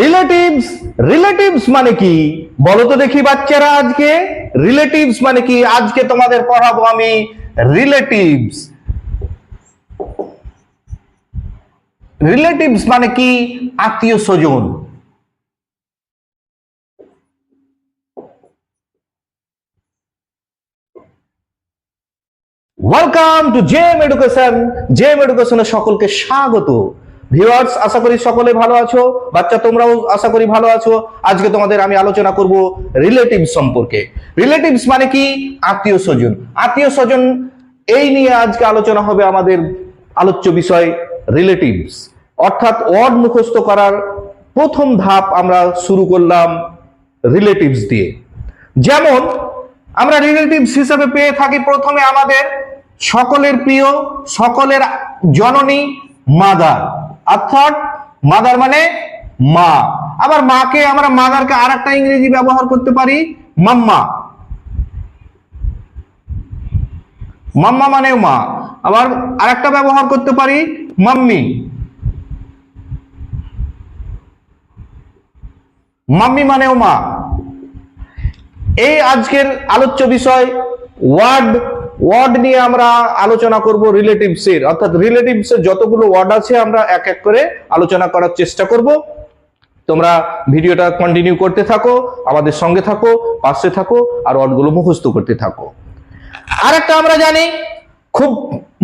relatives relatives মানে কি বলো তো দেখি বাচ্চারা আজকে রিলেটিভস মানে কি আজকে তোমাদের পড়াবো আমি রিলেটিভস রিলেটিভস মানে কি আত্মীয় স্বজন welcome to Gem education Gem এডুকেশনে সকলকে স্বাগত ভিউয়ার্স আশা করি সকলে ভালো আছো বাচ্চা তোমরাও আশা করি ভালো আছো আজকে তোমাদের আমি আলোচনা করব রিলেটিভ সম্পর্কে রিলেটিভস মানে কি আত্মীয় স্বজন আত্মীয় স্বজন এই নিয়ে আজকে আলোচনা হবে আমাদের আলোচ্য বিষয় রিলেটিভস অর্থাৎ ওয়ার্ড মুখস্থ করার প্রথম ধাপ আমরা শুরু করলাম রিলেটিভস দিয়ে যেমন আমরা রিলেটিভস হিসেবে পেয়ে থাকি প্রথমে আমাদের সকলের প্রিয় সকলের জননী মাদার অর্থাৎ মাদার মানে মা আবার মাকে আমরা মাদারকে আর একটা ইংরেজি ব্যবহার করতে পারি মাম্মা মাম্মা মানে মা আবার আর একটা ব্যবহার করতে পারি মাম্মি মাম্মি মানেও মা এই আজকের আলোচ্য বিষয় ওয়ার্ড ওয়ার্ড নিয়ে আমরা আলোচনা করব রিলেটিভসের অর্থাৎ রিলেটিভসের যতগুলো ওয়ার্ড আছে আমরা এক এক করে আলোচনা করার চেষ্টা করব তোমরা ভিডিওটা কন্টিনিউ করতে থাকো আমাদের সঙ্গে থাকো পাশে থাকো আর ওয়ার্ডগুলো মুখস্থ করতে থাকো আর একটা আমরা জানি খুব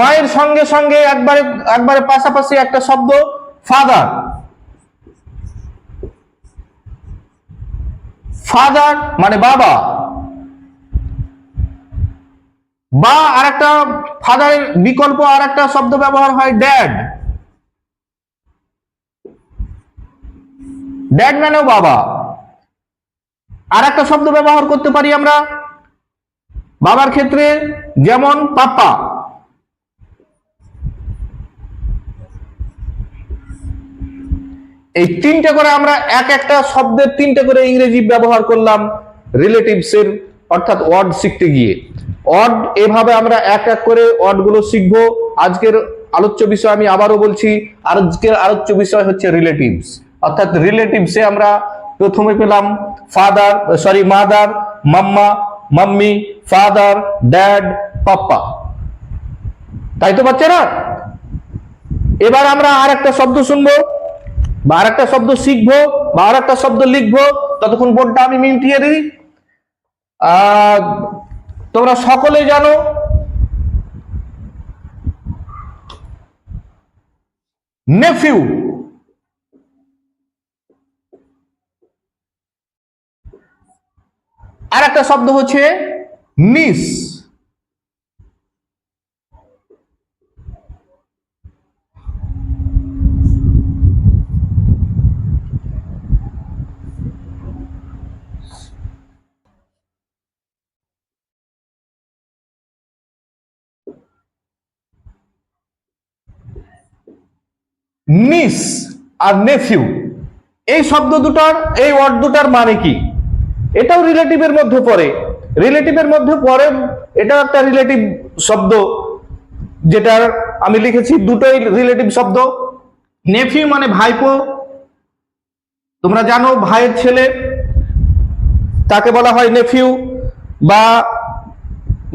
মায়ের সঙ্গে সঙ্গে একবারে একবারে পাশাপাশি একটা শব্দ ফাদার ফাদার মানে বাবা বা আর একটা ফাদারের বিকল্প আর একটা শব্দ ব্যবহার হয় ড্যাড ড্যাড মানেও বাবা আর একটা শব্দ ব্যবহার করতে পারি আমরা বাবার ক্ষেত্রে যেমন পাপা এই তিনটা করে আমরা এক একটা শব্দের তিনটা করে ইংরেজি ব্যবহার করলাম রিলেটিভস এর অর্থাৎ ওয়ার্ড শিখতে গিয়ে অড এভাবে আমরা এক এক করে অডগুলো শিখব আজকের আলোচ্য বিষয় আমি আবারও বলছি আজকের আলোচ্য বিষয় হচ্ছে রিলেটিভস অর্থাৎ রিলেটিভসে আমরা প্রথমে পেলাম father sorry mother mamma mummy father dad papa তাই তো বাচ্চারা এবার আমরা আর একটা শব্দ শুনবো বা আর একটা শব্দ শিখব বা আর একটা শব্দ লিখবো ততক্ষণ বোর্ডটা আমি মিটিয়ে দিই তোমরা সকলে জানো নেফিউ আর একটা শব্দ হচ্ছে নিস নিস আর নেফিউ এই শব্দ দুটার এই ওয়ার্ড দুটার মানে কি এটাও রিলেটিভের মধ্যে পড়ে রিলেটিভের মধ্যে পড়ে এটা একটা রিলেটিভ শব্দ যেটার আমি লিখেছি দুটোই রিলেটিভ শব্দ নেফিউ মানে ভাইপো তোমরা জানো ভাইয়ের ছেলে তাকে বলা হয় নেফিউ বা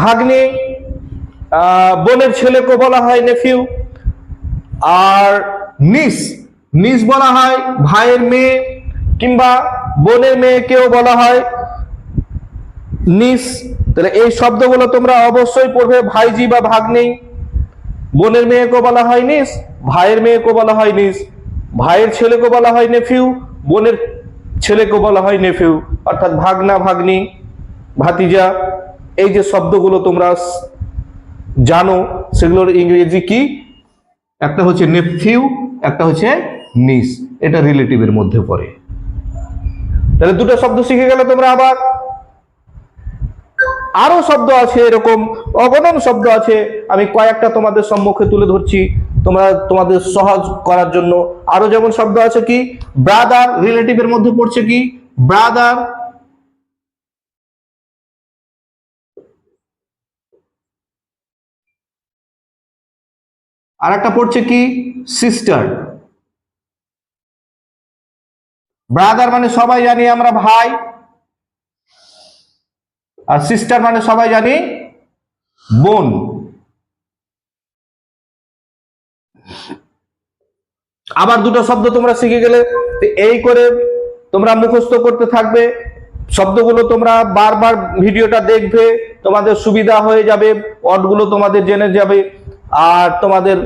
ভাগ্নে বোনের ছেলেকে বলা হয় নেফিউ আর নিস নিস বলা হয় ভাইয়ের মেয়ে কিংবা বোনের মেয়েকেও বলা হয় নিস তাহলে এই শব্দগুলো তোমরা অবশ্যই পড়বে ভাইজি বা ভাগ্নেই বোনের মেয়েকেও বলা হয় নিস ভাইয়ের মেয়েকেও বলা হয় নিস ভাইয়ের ছেলেকেও বলা হয় নেফিউ বোনের ছেলেকেও বলা হয় নেফিউ অর্থাৎ ভাগনা ভাগ্নি ভাতিজা এই যে শব্দগুলো তোমরা জানো সেগুলোর ইংরেজি কি একটা হচ্ছে নেপথিউ একটা হচ্ছে নিস এটা রিলেটিভের মধ্যে পড়ে তাহলে দুটো শব্দ শিখে গেলে তোমরা আবার আরও শব্দ আছে এরকম অগণন শব্দ আছে আমি কয়েকটা তোমাদের সম্মুখে তুলে ধরছি তোমরা তোমাদের সহজ করার জন্য আরও যেমন শব্দ আছে কি ব্রাদার রিলেটিভের মধ্যে পড়ছে কি ব্রাদার আর একটা পড়ছে কি সিস্টার ব্রাদার মানে সবাই জানি আমরা ভাই আর সিস্টার মানে সবাই জানি বোন আবার দুটো শব্দ তোমরা শিখে গেলে এই করে তোমরা মুখস্থ করতে থাকবে শব্দগুলো তোমরা বারবার ভিডিওটা দেখবে তোমাদের সুবিধা হয়ে যাবে অটগুলো তোমাদের জেনে যাবে আর তোমাদের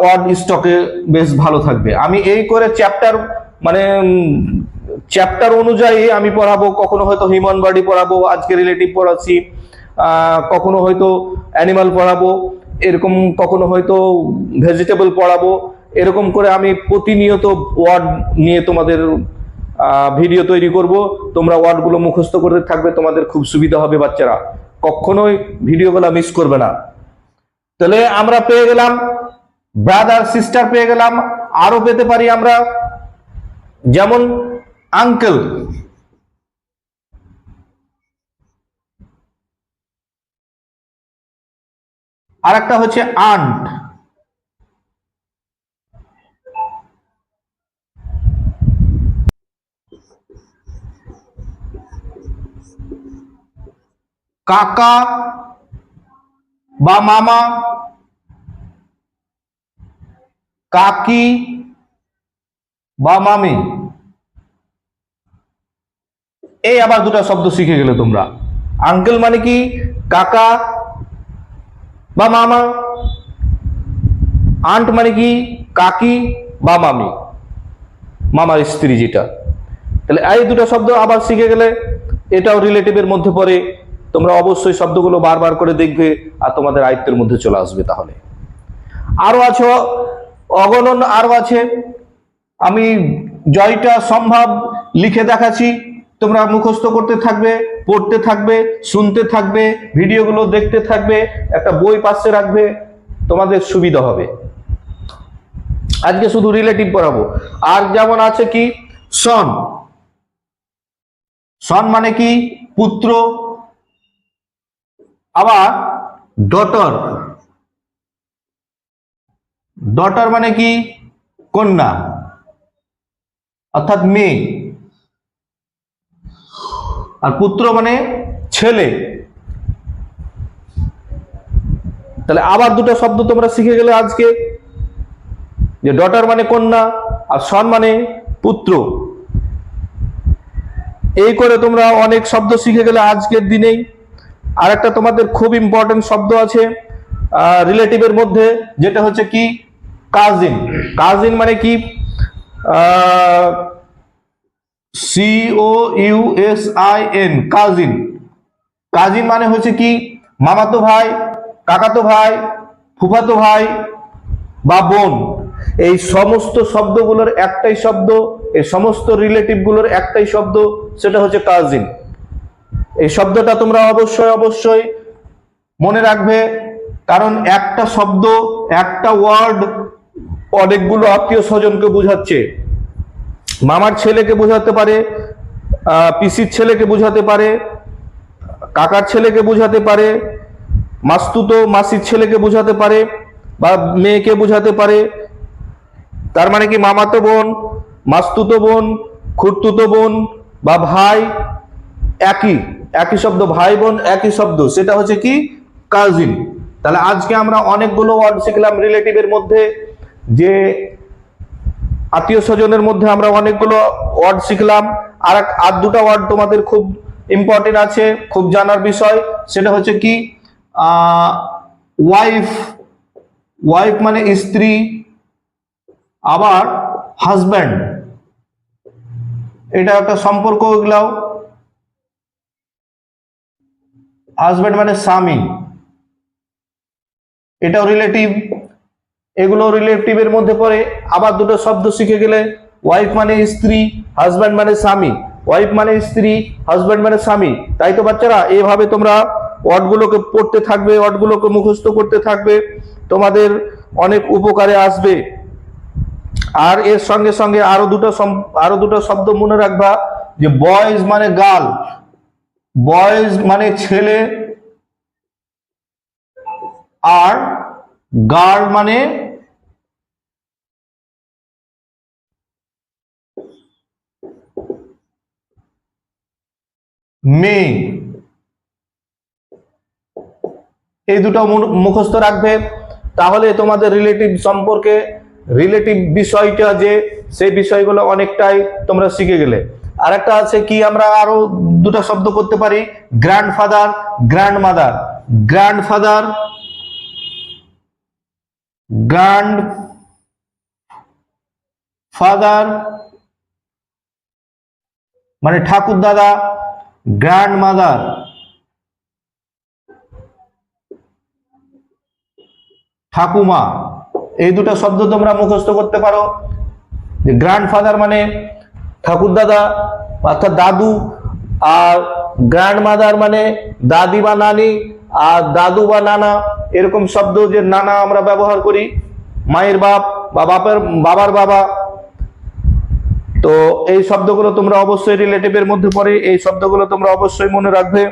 ওয়ার্ড স্টকে বেশ ভালো থাকবে আমি এই করে চ্যাপ্টার মানে চ্যাপ্টার অনুযায়ী আমি পড়াবো কখনো হয়তো হিউম্যান বডি পড়াবো আজকে রিলেটিভ পড়াচ্ছি কখনো হয়তো অ্যানিমাল পড়াবো এরকম কখনো হয়তো ভেজিটেবল পড়াবো এরকম করে আমি প্রতিনিয়ত ওয়ার্ড নিয়ে তোমাদের ভিডিও তৈরি করব তোমরা ওয়ার্ডগুলো মুখস্থ করতে থাকবে তোমাদের খুব সুবিধা হবে বাচ্চারা কখনোই ভিডিওগুলো মিস করবে না তাহলে আমরা পেয়ে গেলাম ব্রাদার সিস্টার পেয়ে গেলাম আরো পেতে পারি আমরা যেমন আঙ্কেল আর একটা হচ্ছে আন্ট কাকা বা মামা কাকি বা মামি এই আবার দুটো শব্দ শিখে গেলে তোমরা আঙ্কেল মানে কি কাকা বা মামা আন্ট মানে কি কাকি বা মামি মামার স্ত্রী যেটা তাহলে এই দুটো শব্দ আবার শিখে গেলে এটাও রিলেটিভের মধ্যে পড়ে তোমরা অবশ্যই শব্দগুলো বারবার করে দেখবে আর তোমাদের আয়ত্তের মধ্যে চলে আসবে তাহলে আরও আছে অগণন আরও আছে আমি জয়টা সম্ভব লিখে দেখাচ্ছি তোমরা মুখস্থ করতে থাকবে পড়তে থাকবে শুনতে থাকবে ভিডিওগুলো দেখতে থাকবে একটা বই পাশে রাখবে তোমাদের সুবিধা হবে আজকে শুধু রিলেটিভ পড়াবো আর যেমন আছে কি সন সন মানে কি পুত্র আবার ডটর ডটার মানে কি কন্যা অর্থাৎ মেয়ে আর পুত্র মানে ছেলে তাহলে আবার দুটো শব্দ তোমরা শিখে গেলে আজকে যে ডটার মানে কন্যা আর সন মানে পুত্র এই করে তোমরা অনেক শব্দ শিখে গেলে আজকের দিনেই আর একটা তোমাদের খুব ইম্পর্টেন্ট শব্দ আছে রিলেটিভের মধ্যে যেটা হচ্ছে কি কাজিন কাজিন মানে কি C O U S I N cousin cousin মানে হচ্ছে কি মামাতো ভাই কাকাতো ভাই ফুফাতো ভাই বা বোন এই সমস্ত শব্দগুলোর একটাই শব্দ এই সমস্ত রিলেটিভগুলোর একটাই শব্দ সেটা হচ্ছে কাজিন এই শব্দটা তোমরা অবশ্যই অবশ্যই মনে রাখবে কারণ একটা শব্দ একটা ওয়ার্ড অনেকগুলো আত্মীয় স্বজনকে বোঝাচ্ছে মামার ছেলেকে বোঝাতে পারে পিসির ছেলেকে বোঝাতে পারে কাকার ছেলেকে বোঝাতে পারে মাস্তুতো মাসির ছেলেকে বোঝাতে পারে বা মেয়েকে বোঝাতে পারে তার মানে কি মামাতো বোন মাস্তুতো বোন খুর্তুতো বোন বা ভাই একই একই শব্দ ভাই বোন একই শব্দ সেটা হচ্ছে কি কাজিন তাহলে আজকে আমরা অনেকগুলো ওয়ার্ড শিখলাম রিলেটিভের মধ্যে যে আত্মীয় স্বজনের মধ্যে আমরা অনেকগুলো ওয়ার্ড শিখলাম আর আর দুটা ওয়ার্ড তোমাদের খুব ইম্পর্টেন্ট আছে খুব জানার বিষয় সেটা হচ্ছে কি ওয়াইফ ওয়াইফ মানে স্ত্রী আবার হাজব্যান্ড এটা একটা সম্পর্ক এগুলাও হাজব্যান্ড মানে স্বামী এটাও রিলেটিভ এগুলো রিলেটিভের মধ্যে পড়ে আবার দুটো শব্দ শিখে গেলে ওয়াইফ মানে স্ত্রী হাজব্যান্ড মানে স্বামী ওয়াইফ মানে স্ত্রী হাজব্যান্ড মানে স্বামী তাই তো বাচ্চারা এভাবে তোমরা ওয়ার্ডগুলোকে পড়তে থাকবে ওয়ার্ডগুলোকে মুখস্থ করতে থাকবে তোমাদের অনেক উপকারে আসবে আর এর সঙ্গে সঙ্গে আরো দুটো আরো দুটো শব্দ মনে রাখবা যে বয়েজ মানে গার্ল বয়েজ মানে ছেলে আর গার্ল মানে মেয়ে এই দুটো মুখস্থ রাখবে তাহলে তোমাদের রিলেটিভ সম্পর্কে রিলেটিভ বিষয়টা যে সেই বিষয়গুলো অনেকটাই তোমরা শিখে গেলে আর একটা আছে কি আমরা আরো দুটা শব্দ করতে পারি grandfather grandmother grandfather grandfather মানে ঠাকুর দাদা গ্র্যান্ড মাদার ঠাকুমা এই দুটো শব্দ তোমরা মুখস্থ করতে পারো গ্র্যান্ড গ্র্যান্ডফাদার মানে ঠাকুরদাদা অর্থাৎ দাদু আর গ্র্যান্ড মাদার মানে দাদি বা নানি আর দাদু বা নানা এরকম শব্দ যে নানা আমরা ব্যবহার করি মায়ের বাপ বা বাপের বাবার বাবা তো এই শব্দগুলো তোমরা অবশ্যই রিলেটিভের মধ্যে পড়ে এই শব্দগুলো তোমরা অবশ্যই মনে রাখবে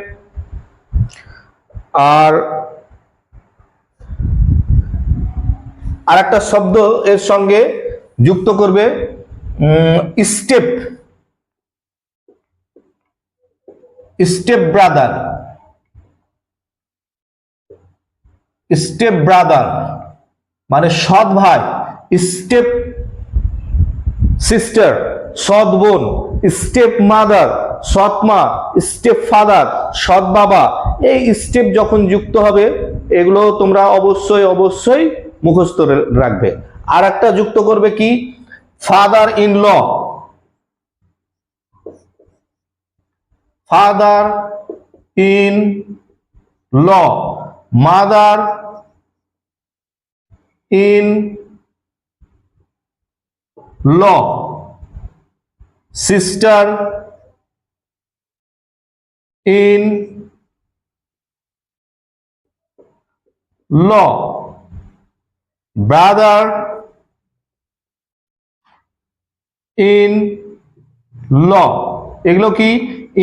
আর আর একটা শব্দ এর সঙ্গে যুক্ত করবে step stepbrother stepbrother মানে সৎ ভাই স্টেপ সিস্টার সৎ বোন স্টেপ মাদার সৎ মা স্টেপ ফাদার সৎ বাবা এই স্টেপ যখন যুক্ত হবে এগুলো তোমরা অবশ্যই অবশ্যই মুখস্থ রাখবে আর একটা যুক্ত করবে কি father-in-law, father-in-law, mother-in-law, sister-in-law, brother in law এগুলো কি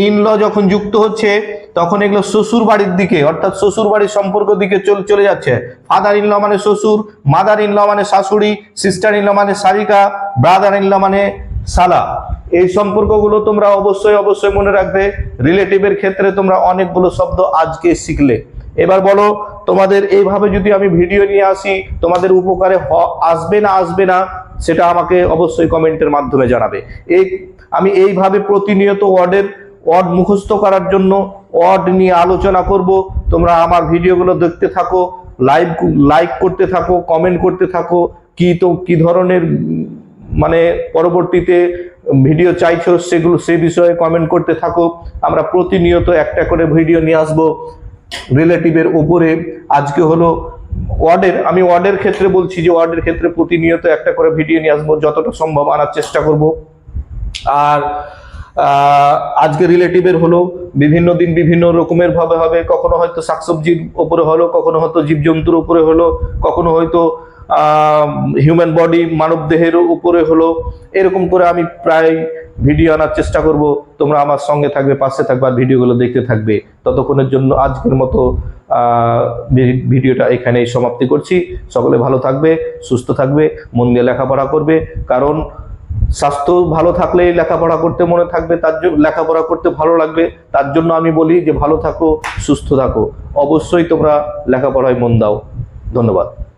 ইন ল যখন যুক্ত হচ্ছে তখন এগুলো শ্বশুর বাড়ির দিকে অর্থাৎ শ্বশুর বাড়ির সম্পর্ক দিকে চলে যাচ্ছে ফাদার ইন ল মানে শ্বশুর মাদার ইন ল মানে শাশুড়ি সিস্টার ইন ল মানে সারিকা ব্রাদার ইন ল মানে সালা এই সম্পর্কগুলো তোমরা অবশ্যই অবশ্যই মনে রাখবে রিলেটিভের ক্ষেত্রে তোমরা অনেকগুলো শব্দ আজকে শিখলে এবার বলো তোমাদের এইভাবে যদি আমি ভিডিও নিয়ে আসি তোমাদের উপকারে আসবে না আসবে না সেটা আমাকে অবশ্যই কমেন্টের মাধ্যমে জানাবে এই আমি এইভাবে প্রতিনিয়ত ওয়ার্ডের ওয়ার্ড মুখস্থ করার জন্য ওয়ার্ড নিয়ে আলোচনা করব তোমরা আমার ভিডিওগুলো দেখতে থাকো লাইভ লাইক করতে থাকো কমেন্ট করতে থাকো কি তো কি ধরনের মানে পরবর্তীতে ভিডিও চাইছো সেগুলো সে বিষয়ে কমেন্ট করতে থাকো আমরা প্রতিনিয়ত একটা করে ভিডিও নিয়ে আসবো রিলেটিভের উপরে আজকে হলো ওয়ার্ডের আমি ওয়ার্ডের ক্ষেত্রে বলছি যে ওয়ার্ডের ক্ষেত্রে প্রতিনিয়ত একটা করে ভিডিও নিয়ে আসবো যতটা সম্ভব আনার চেষ্টা করব আর আজকে রিলেটিভের হলো বিভিন্ন দিন বিভিন্ন রকমের ভাবে হবে কখনো হয়তো শাকসবজির ওপরে হলো কখনো হয়তো জীবজন্তুর উপরে হলো কখনো হয়তো হিউম্যান বডি মানব দেহের উপরে হলো এরকম করে আমি প্রায় ভিডিও আনার চেষ্টা করব তোমরা আমার সঙ্গে থাকবে পাশে থাকবে আর ভিডিওগুলো দেখতে থাকবে ততক্ষণের জন্য আজকের মতো ভিডিওটা এখানেই সমাপ্তি করছি সকলে ভালো থাকবে সুস্থ থাকবে মন দিয়ে লেখাপড়া করবে কারণ স্বাস্থ্য ভালো থাকলে লেখাপড়া করতে মনে থাকবে তার জন্য লেখাপড়া করতে ভালো লাগবে তার জন্য আমি বলি যে ভালো থাকো সুস্থ থাকো অবশ্যই তোমরা লেখাপড়ায় মন দাও ধন্যবাদ